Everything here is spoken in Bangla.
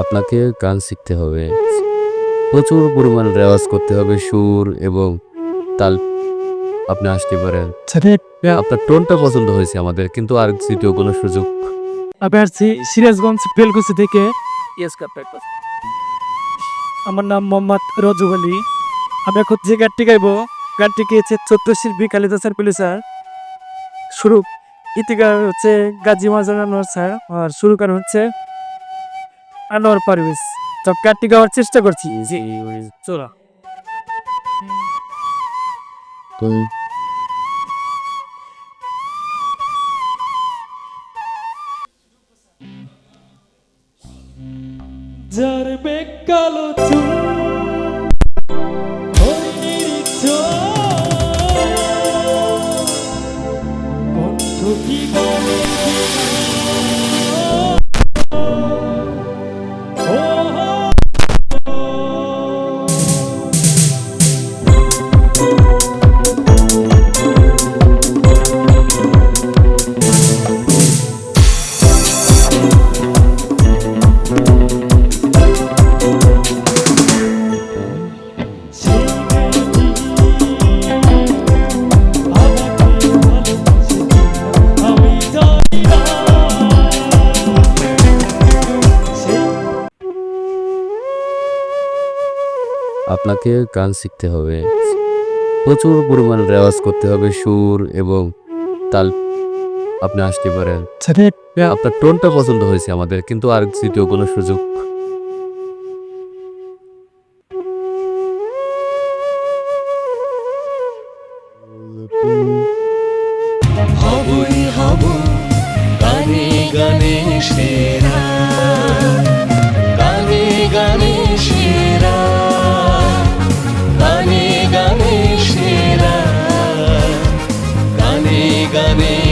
আপনাকে গান শিখতে হবে। প্রচুর পরিমাণ রেওয়াজ করতে হবে সুর এবং তাল। আপনি আসতে পারেন। আপনার টোনটা পছন্দ হয়েছে আমাদের কিন্তু আর দ্বিতীয় কোনো সুযোগ। আসছি সিরাজগঞ্জ বেলকুচি থেকে আমার নাম মোহাম্মদ রজব আলী। আমি এখন যে গানটি গাইবো গানটি গিয়েছে চোদ্দ শিল্পী কালিদাস স্যার পিলি স্যার? শুরু। ইতিকার হচ্ছে গাজী মাজার আনোয়ার স্যার আর শুরুকার হচ্ছে আনোয়ার পারভেজ। তো গানটি গাওয়ার চেষ্টা করছি। জি। চলো যার বেগ কালো চুল কণ্ঠ কি বলে? আপনাকে গান শিখতে হবে। প্রচুর পরিমাণ রেওয়াজ করতে হবে সুর এবং তাল। আপনি আসতে পারেন। আপনার টোনটা পছন্দ হয়েছে আমাদের কিন্তু আর দ্বিতীয় কোনো সুযোগ। হবই হব গানে গানে সেরা। caminho.